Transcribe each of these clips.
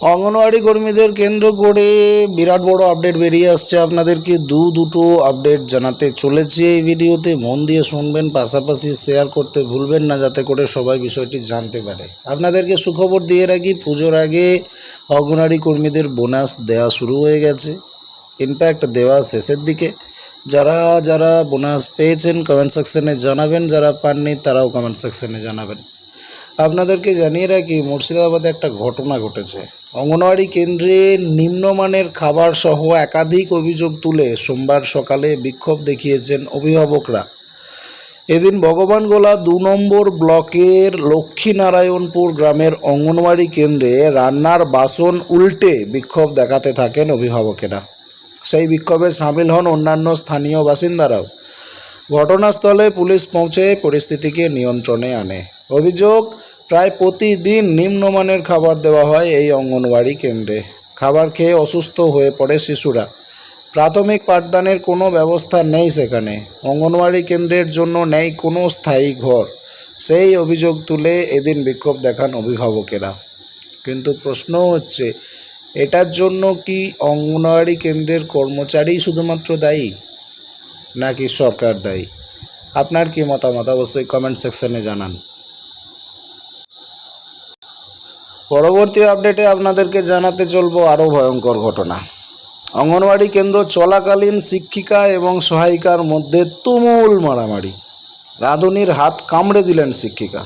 অঙ্গনওয়াড়ি কর্মীদের কেন্দ্র করে বিরাট বড় আপডেট বেরিয়ে আসছে আপনাদেরকে। দু দুটো আপডেট জানাতে চলেছি এই ভিডিওতে। মন দিয়ে শুনবেন, পাশাপাশি শেয়ার করতে ভুলবেন না, যাতে করে সবাই বিষয়টি জানতে পারে। আপনাদেরকে সুখবর দিয়ে রাখি, পুজোর আগে অঙ্গনওয়াড়ি কর্মীদের বোনাস দেওয়া শুরু হয়ে গেছে। ইনফ্যাক্ট দেওয়া শেষের দিকে। যারা যারা বোনাস পেয়েছেন কমেন্ট সেকশনে জানাবেন। যারা পাননি, তারাও কমেন্ট সেকশনে জানাবেন। আপনাদেরকে জানিয়ে রাখি, মুর্শিদাবাদে একটা ঘটনা ঘটেছে। অঙ্গনওয়াড়ি কেন্দ্রে নিম্নমানের খাবার সহ একাধিক অভিযোগ তুলে সোমবার সকালে বিক্ষোভ দেখিয়েছেন অভিভাবকরা। এদিন ভগবানগোলা দু নম্বর ব্লকের লক্ষ্মীনারায়ণপুর গ্রামের অঙ্গনওয়াড়ি কেন্দ্রে রান্নার বাসন উল্টে বিক্ষোভ দেখাতে থাকেন অভিভাবকেরা। সেই বিক্ষোভে সামিল হন অন্যান্য স্থানীয় বাসিন্দারাও। ঘটনাস্থলে পুলিশ পৌঁছে পরিস্থিতিকে নিয়ন্ত্রণে আনে। অভিযোগ, প্রায় প্রতিদিন নিম্নমানের খাবার দেওয়া হয় এই অঙ্গনওয়াড়ি কেন্দ্রে। খাবার খেয়ে অসুস্থ হয়ে পড়ে শিশুরা। প্রাথমিক পাঠদানের কোনো ব্যবস্থা নেই সেখানে। অঙ্গনওয়াড়ি কেন্দ্রের জন্য নেই কোনো স্থায়ী ঘর। সেই অভিযোগ তুলে এদিন বিক্ষোভ দেখান অভিভাবকেরা। কিন্তু প্রশ্ন হচ্ছে, এটার জন্য কি অঙ্গনওয়াড়ি কেন্দ্রের কর্মচারী শুধুমাত্র দায়ী, নাকি সরকার দায়ী? আপনার কি মতামত? অবশ্যই কমেন্ট সেকশনে জানান। পরবর্তী আপডেটে আপনাদেরকে জানাতে চলবো আরও ভয়ঙ্কর ঘটনা। অঙ্গনওয়াড়ি কেন্দ্র চলাকালীন শিক্ষিকা এবং সহায়িকার মধ্যে তুমুল মারামারি। রাঁধুনির হাত কামড়ে দিলেন শিক্ষিকা।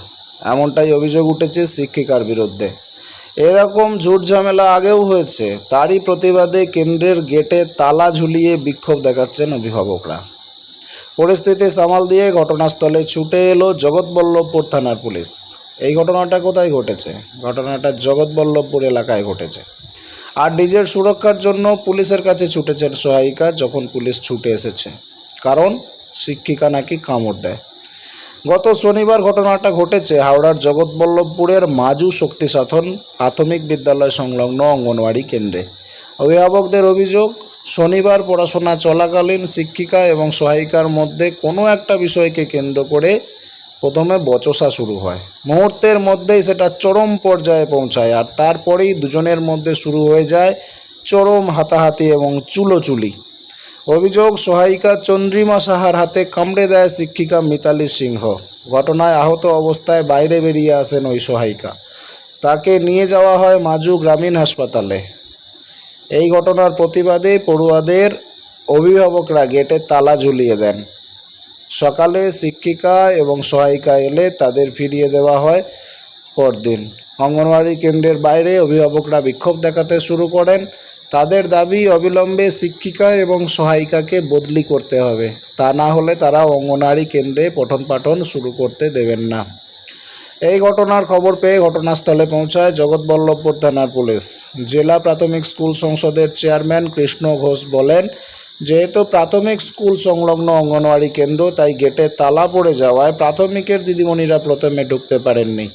এমনটাই অভিযোগ উঠেছে শিক্ষিকার বিরুদ্ধে। এরকম ঝুট ঝামেলা আগেও হয়েছে, তারই প্রতিবাদে কেন্দ্রের গেটে তালা ঝুলিয়ে বিক্ষোভ দেখাচ্ছেন অভিভাবকরা। পরিস্থিতি সামাল দিয়ে ঘটনাস্থলে ছুটে এলো জগৎবল্লভপুর থানার পুলিশ। এই ঘটনাটা কোথায় ঘটেছে? ঘটনাটা জগৎবল্লভপুর এলাকায় ঘটেছে। আর নিজের সুরক্ষার জন্য পুলিশের কাছে ছুটেছেন সহায়িকা যখন পুলিশ ছুটে এসেছে। কারণ শিক্ষিকা নাকি কামড় দেয়। গত শনিবার ঘটনাটা ঘটেছে হাওড়ার জগৎবল্লভপুরের মাজু শক্তি সাধন প্রাথমিক বিদ্যালয় সংলগ্ন অঙ্গনওয়াড়ি কেন্দ্রে। অভিভাবকদের অভিযোগ, শনিবার পড়াশোনা চলাকালীন শিক্ষিকা এবং সহায়িকার মধ্যে কোনো একটা বিষয়কে কেন্দ্র করে প্রথমে বচসা শুরু হয়। মুহূর্তের মধ্যেই সেটা চরম পর্যায়ে পৌঁছায় আর তারপরেই দুজনের মধ্যে শুরু হয়ে যায় চরম হাতাহাতি এবং চুলোচুলি। অভিযোগ সহায়িকা চন্দ্রিমা সাহার হাতে কামড়ে দেয় শিক্ষিকা মিতালি সিংহ। ঘটনায় আহত অবস্থায় বাইরে বেরিয়ে আসেন ওই সহায়িকা তাকে নিয়ে যাওয়া হয় মাজু গ্রামীণ হাসপাতালে। এই ঘটনার প্রতিবাদে পড়ুয়াদের অভিভাবকরা গেটে তালা ঝুলিয়ে দেন। সকালে শিক্ষিকা এবং সহায়িকা এলে তাদের ফিরিয়ে দেওয়া হয় পরদিন। অঙ্গনওয়াড়ি কেন্দ্রের বাইরে অভিভাবকরা বিক্ষোভ দেখাতে শুরু করেন। তাদের দাবি অবিলম্বে শিক্ষিকা এবং সহায়িকাকে বদলি করতে হবে। তা না হলে তারা অঙ্গনওয়াড়ি কেন্দ্রে পঠন পাঠন শুরু করতে দেবেন না। এই ঘটনার খবর পেয়ে ঘটনাস্থলে পৌঁছায় জগৎবল্লভপুর থানার পুলিশ। জেলা প্রাথমিক স্কুল সংসদের চেয়ারম্যান কৃষ্ণ ঘোষ বলেন যেহেতু প্রাথমিক স্কুল সংলগ্ন অঙ্গনওয়াড়ি কেন্দ্র, তাই গেটে তালা পড়ে যাওয়ায় প্রাথমিকের দিদিমণিরা প্রথমে ঢুকতে পারেননি।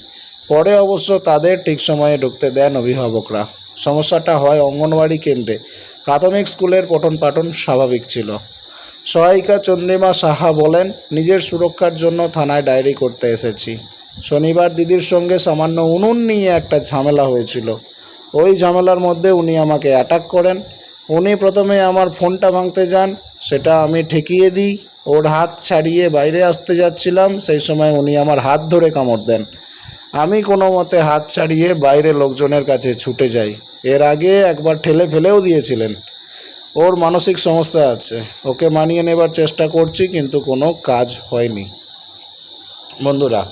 পরে অবশ্য তাদের ঠিক সময়ে ঢুকতে দেন অভিভাবকরা। সমস্যাটা হয় অঙ্গনওয়াড়ি কেন্দ্রে। প্রাথমিক স্কুলের পঠন পাঠন স্বাভাবিক ছিল। সহায়িকা চন্দ্রিমা সাহা বলেন, নিজের সুরক্ষার জন্য থানায় ডায়েরি করতে এসেছি। শনিবার দিদির সঙ্গে সামান্য উনুন নিয়ে একটা ঝামেলা হয়েছিল। ওই ঝামেলার মধ্যে উনি আমাকে অ্যাটাক করেন। উনি প্রথমে আমার ফোনটা ভাঙতে যান, সেটা আমি ঠেকিয়ে দিই, ওর হাত ছাড়িয়ে বাইরে আসতে যাচ্ছিলাম, সেই সময় উনি আমার হাত ধরে কামড় দেন। আমি কোনো মতে হাত ছাড়িয়ে বাইরে লোকজনের কাছে ছুটে যাই। এর আগে একবার ঠেলে ফেলেও দিয়েছিলেন। ওর মানসিক সমস্যা আছে, ওকে মানিয়ে নেবার চেষ্টা করছি, কিন্তু কোনো কাজ হয়নি। বন্ধুরা,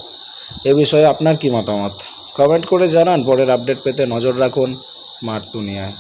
এ বিষয়ে আপনার কি মতামত? কমেন্ট করে জানান, পরের আপডেট পেতে নজর রাখুন স্মার্ট দুনিয়ায়।